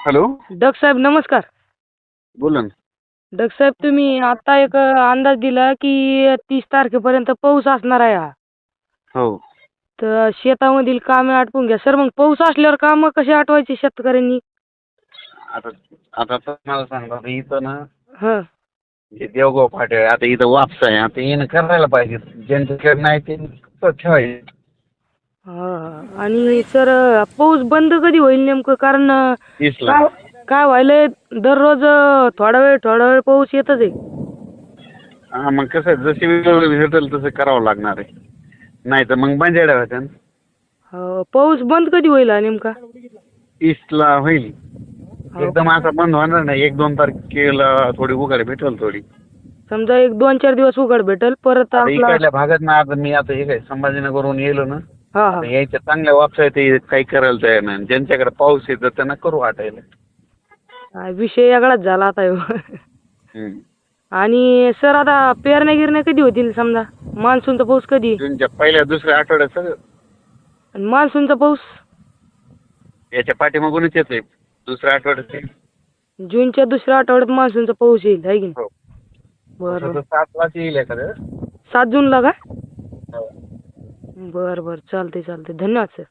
Hello. डग साहेब नमस्कार. बोला ना. डग साहेब तुम्ही आता एक अंदाज दिला की तीस तारखेपर्यंत पाऊस असणार आहे हा. हो. तर शेतामधील कामे आटपून घ्या. सर मग पाऊस असल्यावर कामं कशी आटवायची शेतकऱ्यांनी? आता आता तर मला सांगा आता इथं ना हं. हे देवगाव फाटे आहे आता इथं वापस आहे. आता येणं करायला पाहिजे. ज्यांच्याकडे नाही ते ठेवायचे. हा आणि सर पाऊस बंद कधी होईल नेमकं? कारण तीसला काय काय व्हायलंय? दररोज थोडा वेळ थोडा वेळ पाऊस येतच आहे. हा मग कसं आहे, जशी वेळ भेटेल तसं करावं लागणार आहे. नाही तर मग बंजाड्या होत्या ना. हो, पाऊस बंद कधी होईल हा नेमका? तीसला होईल. हो. एकदम असा बंद होणार नाही. एक दोन तारखेला थोडी उघड भेटेल थोडी. समजा एक दोन चार दिवस उघड भेटल परत आता आपला इकडल्या भागात ना आता मी आता हे काय संभाजीनगरहून येलो ना. हा हा. आता यायच्या चांगल्या काही करायला तयार नाही. ज्यांच्याकडे पाऊस येतो त्यांना करू वाटायला. हा, विषय वेगळाच झाला आता ह्यो. हम्म. आणि सर आता पेरण्या गिरण्या कधी होतील समजा? मान्सूनचा पाऊस कधी? जूनच्या पहिल्या दुसऱ्या आठवड्यात सगळं. आणि मान्सूनचा पाऊस? याच्या पाठीमागूनच येतोय. दुसऱ्या आठवड्यात येईल. जूनच्या दुसऱ्या आठवड्यात मान्सूनचा पाऊस येईल आहे की नाही? हो. बरं. तसं सातलाच येईल एखादं. सात जूनला का. बरं बरं. चालते चालते धन्यवाद सर